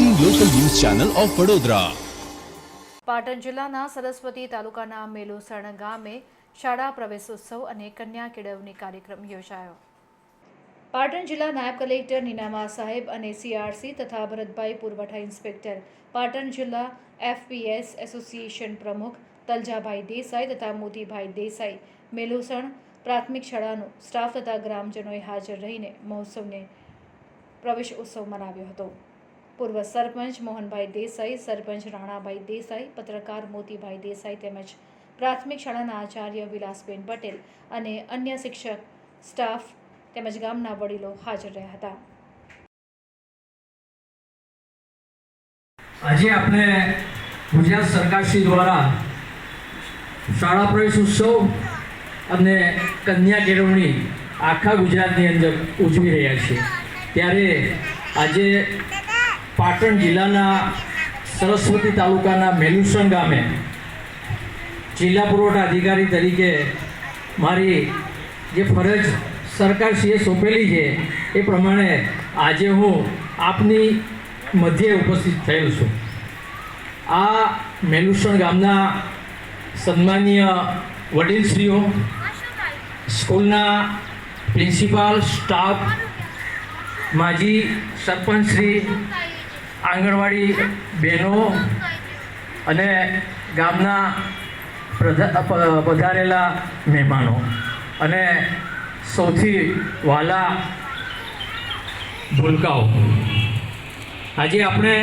Channel of Vadodara. Patan જિલ્લાના સરસ્વતી તાલુકાના મેલુસણ ગામે શાળા પ્રવેશોત્સવ અને કન્યા કેળવણી કાર્યક્રમ યોજાયો. પાટણ જિલ્લા નાયબ કલેક્ટર નીનામા સાહેબ અને સીઆરસી તથા ભરતભાઈ પુરવઠા ઇન્સ્પેક્ટર, પાટણ જિલ્લા એફપીએસ એસોસિએશન પ્રમુખ તલજાભાઈ દેસાઈ તથા મોતીભાઈ દેસાઈ મેલુસણ પ્રાથમિક શાળાનું સ્ટાફ તથા ગ્રામજનોએ હાજર રહીને મહોત્સવને પ્રવેશ ઉત્સવ મનાવ્યો હતો. પૂર્વ સરપંચ મોહનભાઈ દેસાઈ, સરપંચ રાણાભાઈ દેસાઈ, પત્રકાર મોતીભાઈ દેસાઈ તેમજ પ્રાથમિક શાળાના આચાર્ય વિલાસબેન પટેલ અને અન્ય શિક્ષક, સ્ટાફ તેમજ ગામના વડીલો હાજર રહ્યા હતા. આજે આપણે ગુજરાત સરકારશ્રી દ્વારા શાળા પ્રવેશ ઉત્સવ અને કન્યા કેળવણી આખા ગુજરાતની અંદર ઉજવી રહ્યા છીએ. ત્યારે આજે પાટણ જિલ્લાના સરસ્વતી તાલુકાના મેલુસણ ગામે જિલ્લા પુરવઠા અધિકારી તરીકે મારી જે ફરજ સરકારશ્રીએ સોંપેલી છે, એ પ્રમાણે આજે હું આપની મધ્યે ઉપસ્થિત થયેલ છું. આ મેલુસણ ગામના સન્માનીય વડીલશ્રીઓ, સ્કૂલના પ્રિન્સિપાલ, સ્ટાફ, માજી સરપંચશ્રી આંગણવાડી બહેનો અને ગામના પધારેલા મહેમાનો. અને સૌથી વાલા ભૂલકાઓ. આજે આપણે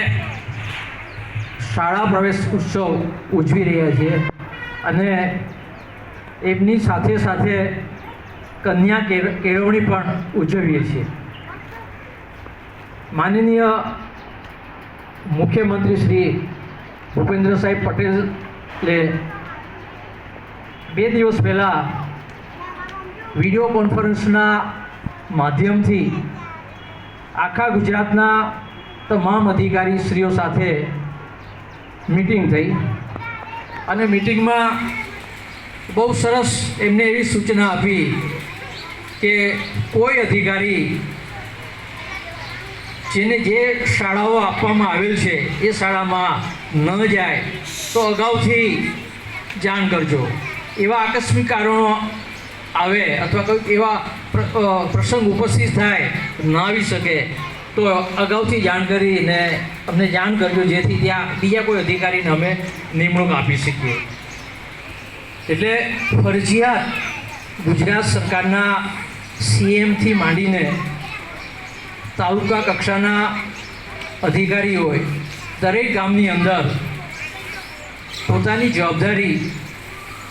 શાળા પ્રવેશ ઉત્સવ ઉજવી રહ્યા છીએ અને એમની સાથે સાથે કન્યા કેળવણી પણ ઉજવીએ છીએ. માનનીય મુખ્યમંત્રી શ્રી ભૂપેન્દ્ર સાહેબ પટેલે બે દિવસ પહેલાં વીડિયો કોન્ફરન્સના માધ્યમથી આખા ગુજરાતના તમામ અધિકારીશ્રીઓ સાથે મિટિંગ થઈ. અને મિટિંગમાં બહુ સરસ એમને એવી સૂચના આપી કે કોઈ અધિકારી જેને જે શાળાઓ આપવામાં આવેલ છે, એ શાળામાં ન જાય, તો અગાઉથી જાણ કરજો. એવા આકસ્મિક કારણો આવે અથવા કોઈ એવા પ્રસંગ ઉપસ્થિત થાય, ન આવી શકે, તો અગાઉથી જાણ કરીને અમને જાણ કરજો, જેથી ત્યાં બીજા કોઈ અધિકારીને અમે નિમણૂક આપી શકીએ. એટલે ફરજિયાત ગુજરાત સરકારના સીએમથી માંડીને તાલુકા કક્ષાના અધિકારી હોય, દરેક ગામની અંદર પોતાની જવાબદારી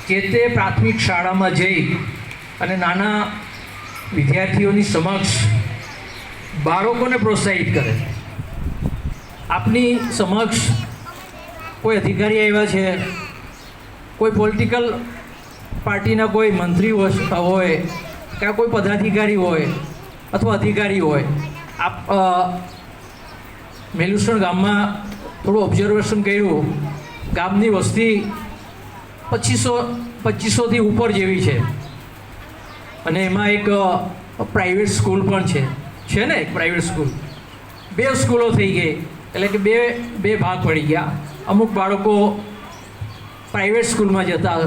જે તે પ્રાથમિક શાળામાં જઈ અને નાના વિદ્યાર્થીઓની સમક્ષ બાળકોને પ્રોત્સાહિત કરે. આપની સમક્ષ કોઈ અધિકારી આવ્યા છે, કોઈ પોલિટિકલ પાર્ટીના કોઈ મંત્રી હોય, કે કોઈ પદાધિકારી હોય અથવા અધિકારી હોય આપ મેલુસણ ગામમાં થોડું ઓબ્ઝર્વેશન કર્યું. ગામની વસ્તી પચીસો, પચીસોથી ઉપર જેવી છે. અને એમાં એક પ્રાઇવેટ સ્કૂલ પણ છે. છે ને એક પ્રાઇવેટ સ્કૂલ બે સ્કૂલો થઈ ગઈ. એટલે કે બે બે ભાગ પડી ગયા. અમુક બાળકો પ્રાઇવેટ સ્કૂલમાં જતા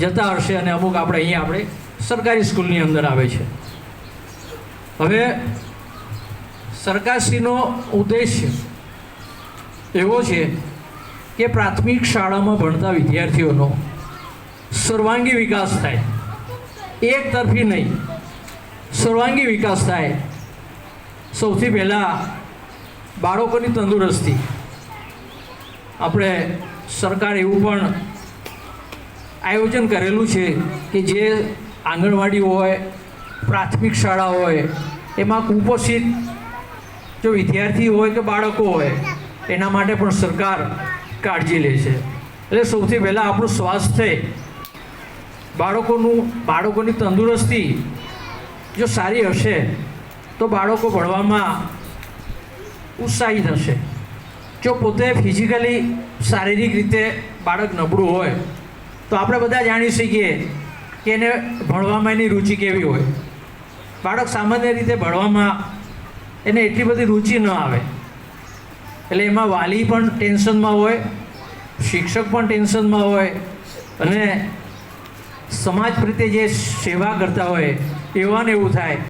જતા હશે અને અમુક આપણે અહીંયા આપણે સરકારી સ્કૂલની અંદર આવે છે. હવે સરકારશ્રીનો ઉદ્દેશ્ય એવો છે કે પ્રાથમિક શાળામાં ભણતા વિદ્યાર્થીઓનો સર્વાંગી વિકાસ થાય. એક તરફી નહીં, સર્વાંગી વિકાસ થાય. સૌથી પહેલાં બાળકોની તંદુરસ્તી. આપણે સરકાર એવું પણ આયોજન કરેલું છે કે જે આંગણવાડી હોય, પ્રાથમિક શાળા હોય, એમાં કુપોષિત જો વિદ્યાર્થી હોય કે બાળકો હોય, એના માટે પણ સરકાર કાળજી લે છે. એટલે સૌથી પહેલાં આપણું સ્વાસ્થ્ય, બાળકોનું, બાળકોની તંદુરસ્તી જો સારી હશે, તો બાળકો ભણવામાં ઉત્સાહિત હશે. જો પોતે ફિઝિકલી શારીરિક રીતે બાળક નબળું હોય, તો આપણે બધા જાણી શકીએ કે એને ભણવામાં એની રુચિ કેવી હોય. બાળક સામાન્ય રીતે ભણવામાં એને એટલી બધી રુચિ ન આવે. એટલે એમાં વાલી પણ ટેન્શનમાં હોય, શિક્ષક પણ ટેન્શનમાં હોય, અને સમાજ પ્રત્યે જે સેવા કરતા હોય, એવાને એવું થાય